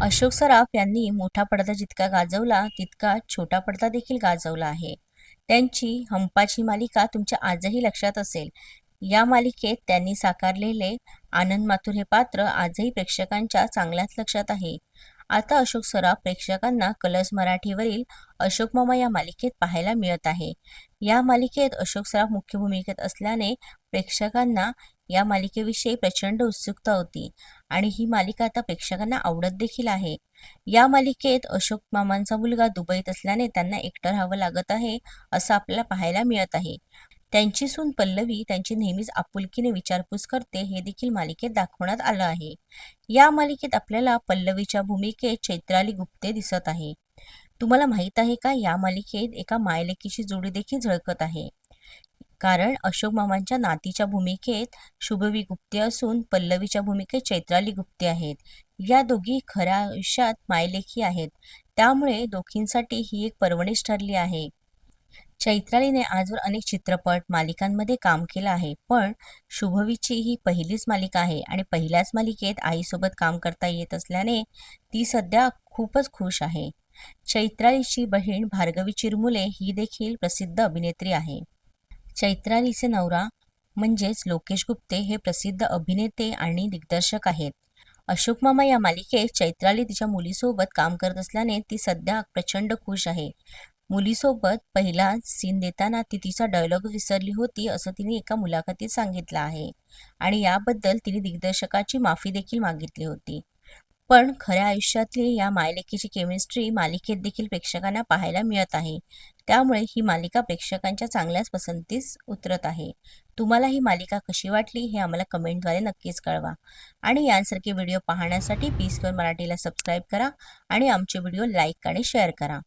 अशोक सराफ यांनी मोठा पडदा जितका गाजवला तितका छोटा पडदा देखील गाजवला आहे. त्यांची हंपाची मालिका तुमच्या आजही लक्षात असेल. या मालिकेत त्यांनी साकारलेले आनंद माथुर हे पात्र आजही प्रेक्षकांच्या चांगल्याच लक्षात आहे. आता अशोक सराफ प्रेक्षकांना कलर्स मराठीवरील अशोक मामा या मालिकेत पाहायला मिळत आहे. या मालिकेत अशोक सराफ मुख्य भूमिकेत असल्याने प्रेक्षकांना या मालिकेविषयी प्रचंड उत्सुकता होती आणि ही मालिका आता प्रेक्षकांना आवडत देखील आहे. या मालिकेत अशोक मामांचा मुलगा दुबईत असल्याने त्यांना एकटं राहावं लागत आहे असं आपल्याला पाहायला मिळत आहे. त्यांची सून पल्लवी त्यांची नेहमीच आपुलकीने विचारपूस करते हे देखील मालिकेत दाखवण्यात आलं आहे. या मालिकेत आपल्याला पल्लवीच्या भूमिकेत चैत्राली गुप्ते दिसत आहे. तुम्हाला माहीत आहे का या मालिकेत एका मायलेकीची जोडी देखील झळकत आहे? कारण अशोक मामांच्या नातीच्या भूमिकेत शुभवी गुप्ते असून पल्लवीच्या भूमिकेत चैत्राली गुप्ते आहेत. या दोघी खऱ्या आयुष्यात मायलेखी आहेत. त्यामुळे दोघींसाठी ही एक पर्वणीच ठरली आहे. चैत्रालीने आजवर अनेक चित्रपट मालिकांमध्ये काम केलं आहे पण शुभवीची ही पहिलीच मालिका आहे आणि पहिल्याच मालिकेत आईसोबत काम करता येत असल्याने ती सध्या खूपच खुश आहे. चैत्रालीची बहीण भार्गवी चिरमुले ही देखील प्रसिद्ध अभिनेत्री आहे. चैत्रालीचे नवरा म्हणजेच लोकेश गुप्ते हे प्रसिद्ध अभिनेते आणि दिग्दर्शक आहेत. अशोक मामा या मालिकेत चैत्राली तिच्या मुलीसोबत काम करत असल्याने ती सध्या प्रचंड खुश आहे. मुलीसोबत पहिला सीन देताना ती तिचा डायलॉग विसरली होती असं तिने एका मुलाखतीत सांगितलं आहे आणि याबद्दल तिने दिग्दर्शकाची माफी देखील मागितली होती. पण खऱ्या आयुष्यातली या मालिकेची केमिस्ट्री मालिकेत देखील प्रेक्षकांना पाहायला मिळत आहे. त्यामुळे ही मालिका प्रेक्षकांच्या चांगल्याच पसंतीस उतरत आहे. तुम्हाला ही मालिका कशी वाटली हे आम्हाला कमेंटद्वारे नक्कीच कळवा. आणि यांसारखे व्हिडिओ पाहण्यासाठी पी मराठीला सबस्क्राईब करा आणि आमचे व्हिडिओ लाईक आणि शेअर करा.